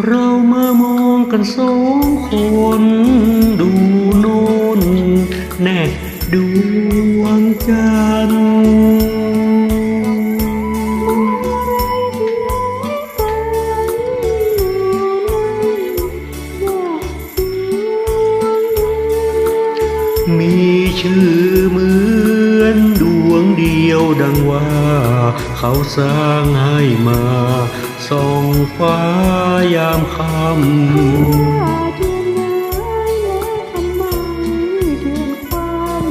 เรามามองกันสองคน ดูโน่นแน่ดวงจันทร์มีชื่อเหมือนดว งเดียวดังว่า เขาสร้างให้มาส่องฟ้ายามค่ว่าเดือนร้ายและทำไมเดือนความ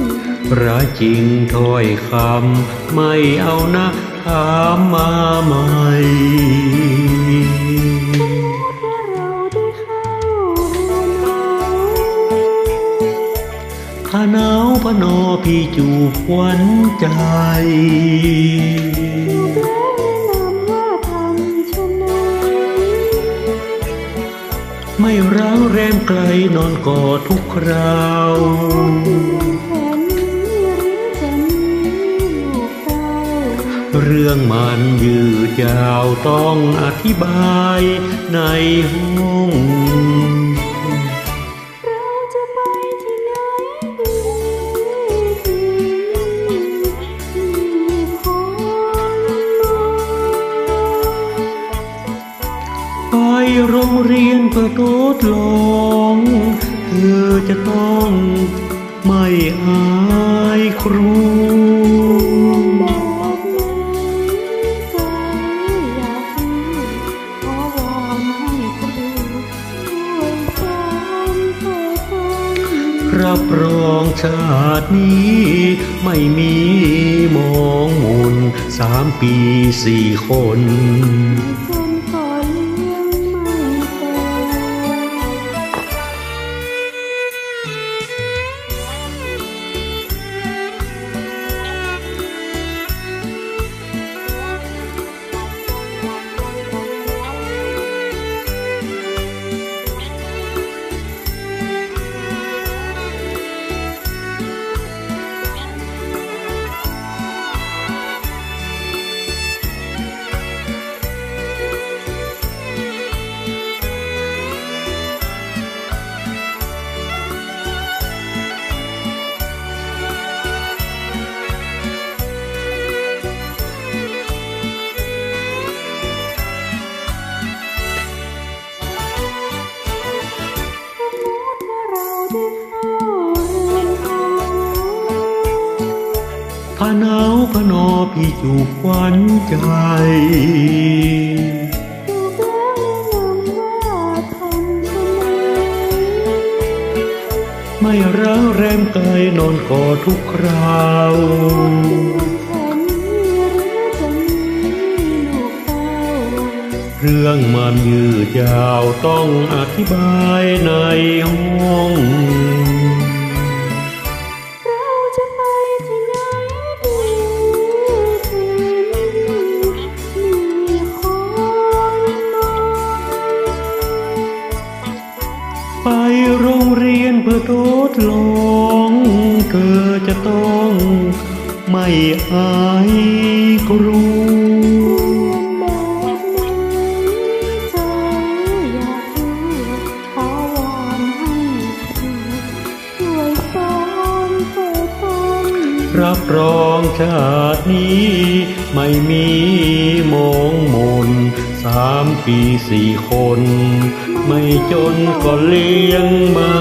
ำระจริงถ้อยคำไม่เอานะถามมาใหม่ ถ้าหนาวพนอพี่จูบหวันใจอยู่แล้วแนะนำว่าทำชะไหนไม่ร้างแรมไกลนอนกอดทุกคราวเรื่องมันยืดยาวต้องอธิบายในห้อง เรียนเพื่อทดลองเธอจะต้องไม่อายครูแบบไหนใจอยากฟังขอวางให้ฟังรับรองชาตินี้ไม่มีมองมุนสามปีสี่คน พาหนาวพานอพี่จูบหวันใจถูกลไม่ร้างแรมไกลนอนกอดทุกคราวเรื่องมันยืดยาวต้องอธิบายในห้อ เธอจะต้องไม่อายครูใจอยากรู้ขอวอนให้ครูช่วยสอนเปิดฟังรับรองชาตินี้ไม่มีมองมนสามปีสี่คน ไม่จนก็เลี้ยงม่โต